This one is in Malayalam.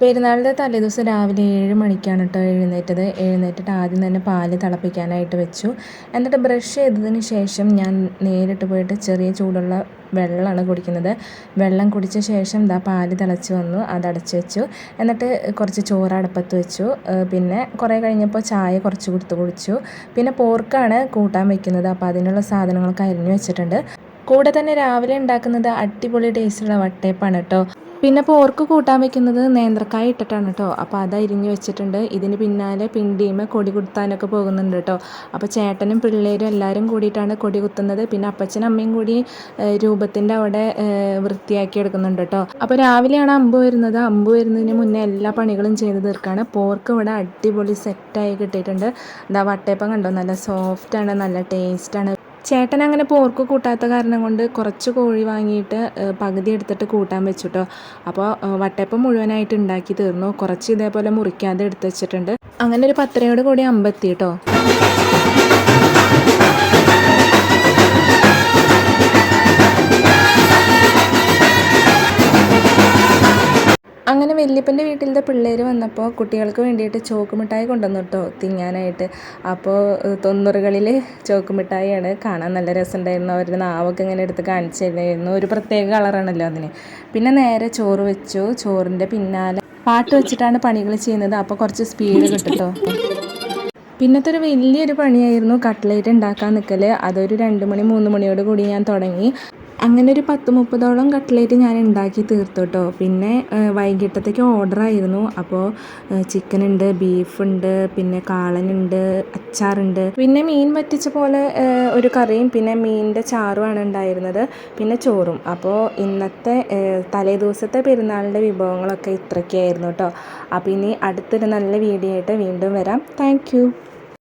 പെരുന്നാളിന്റെ തലേദിവസം രാവിലെ ഏഴ് മണിക്കാണ് കേട്ടോ എഴുന്നേറ്റത്. എഴുന്നേറ്റിട്ട് ആദ്യം തന്നെ പാൽ തിളപ്പിക്കാനായിട്ട് വെച്ചു. എന്നിട്ട് ബ്രഷ് ചെയ്തതിന് ശേഷം ഞാൻ നേരിട്ട് പോയിട്ട് ചെറിയ ചൂടുള്ള വെള്ളമാണ് കുടിക്കുന്നത്. വെള്ളം കുടിച്ച ശേഷം ഇതാ പാൽ തിളച്ച് വന്നു. അത് വെച്ചു. എന്നിട്ട് കുറച്ച് ചോറ് അടുപ്പത്ത് വെച്ചു. പിന്നെ കുറേ കഴിഞ്ഞപ്പോൾ ചായ കുറച്ച് കൊടുത്ത് കുടിച്ചു. പിന്നെ പോർക്കാണ് കൂട്ടാൻ വെക്കുന്നത്. അപ്പോൾ അതിനുള്ള സാധനങ്ങളൊക്കെ അരിഞ്ഞു വെച്ചിട്ടുണ്ട്. കൂടെ തന്നെ രാവിലെ ഉണ്ടാക്കുന്നത് അടിപൊളി ടേസ്റ്റുള്ള വട്ടയപ്പാണ് കേട്ടോ പിന്നെ പോർക്ക് കൂട്ടാൻ വെക്കുന്നത് നേന്ത്രക്കായ ഇട്ടിട്ടാണ് കേട്ടോ അപ്പോൾ അത് അരിഞ്ഞ് വെച്ചിട്ടുണ്ട്. ഇതിന് പിന്നാലെ പിണ്ടിയും കൊടി കുത്താനൊക്കെ പോകുന്നുണ്ട് കേട്ടോ അപ്പോൾ ചേട്ടനും പിള്ളേരും എല്ലാവരും കൂടിയിട്ടാണ് കൊടി കുത്തുന്നത്. പിന്നെ അപ്പച്ചനും അമ്മയും കൂടി രൂപത്തിന്റെ അവിടെ വൃത്തിയാക്കി എടുക്കുന്നുണ്ട് കേട്ടോ അപ്പോൾ രാവിലെയാണ് അമ്പ് വരുന്നത്. അമ്പ് വരുന്നതിന് മുന്നേ എല്ലാ പണികളും ചെയ്ത് തീർക്കാണ്. പോർക്ക് ഇവിടെ അടിപൊളി സെറ്റായി കിട്ടിയിട്ടുണ്ട്. എന്താ വട്ടയപ്പം കണ്ടോ? നല്ല സോഫ്റ്റാണ് നല്ല ടേസ്റ്റാണ് ചേട്ടൻ അങ്ങനെ പോർക്ക് കൂട്ടാത്ത കാരണം കൊണ്ട് കുറച്ച് കോഴി വാങ്ങിയിട്ട് പകുതി എടുത്തിട്ട് കൂട്ടാൻ വെച്ചു കേട്ടോ അപ്പോൾ വട്ടയപ്പം മുഴുവനായിട്ട് ഉണ്ടാക്കി തീർന്നു. കുറച്ച് ഇതേപോലെ മുറിക്കാതെ എടുത്ത് വെച്ചിട്ടുണ്ട്. അങ്ങനെ ഒരു പത്തരയോട് കൂടി അമ്പത്തി കേട്ടോ അങ്ങനെ വല്യപ്പന്റെ വീട്ടിലത്തെ പിള്ളേർ വന്നപ്പോൾ കുട്ടികൾക്ക് വേണ്ടിയിട്ട് ചോക്ക് മിഠായി കൊണ്ടുവന്നു കേട്ടോ തിങ്ങാനായിട്ട് അപ്പോൾ തൊണ്ണൂറുകളിൽ ചോക്ക് മിഠായിയാണ് കാണാൻ നല്ല രസമുണ്ടായിരുന്നു. അവരുടെ നാവൊക്കെ ഇങ്ങനെ എടുത്ത് കാണിച്ചു തരുമായിരുന്നു ഒരു പ്രത്യേക കളറാണല്ലോ അതിന്. പിന്നെ നേരെ ചോറ് വെച്ചു. ചോറിന്റെ പിന്നാലെ പാട്ട് വെച്ചിട്ടാണ് പണികൾ ചെയ്യുന്നത്. അപ്പോൾ കുറച്ച് സ്പീഡ് കിട്ടും കേട്ടോ. പിന്നത്തെ ഒരു വലിയൊരു പണിയായിരുന്നു കട്ട്ലേറ്റ് ഉണ്ടാക്കാൻ നിൽക്കൽ അതൊരു രണ്ട് മണി മൂന്ന് മണിയോട് കൂടി ഞാൻ തുടങ്ങി. അങ്ങനെ ഒരു പത്ത് മുപ്പതോളം കട്ട്ലേറ്റ് ഞാൻ ഉണ്ടാക്കി തീർത്തു കേട്ടോ പിന്നെ വൈകിട്ടത്തേക്ക് ഓർഡർ ആയിരുന്നു അപ്പോൾ ചിക്കൻ ഉണ്ട് ബീഫ് ഉണ്ട് പിന്നെ കാളനുണ്ട് അച്ചാറുണ്ട്. പിന്നെ മീൻ പറ്റിച്ച പോലെ ഒരു കറിയും പിന്നെ മീനിന്റെ ചാറുമാണ് ഉണ്ടായിരുന്നത് പിന്നെ ചോറും. അപ്പോൾ ഇന്നത്തെ തലേ ദിവസത്തെ പെരുന്നാളിന്റെ വിഭവങ്ങളൊക്കെ ഇത്രയ്ക്കായിരുന്നു കേട്ടോ അപ്പോൾ ഇനി അടുത്തൊരു നല്ല വീഡിയോ ആയിട്ട് വീണ്ടും വരാം. താങ്ക്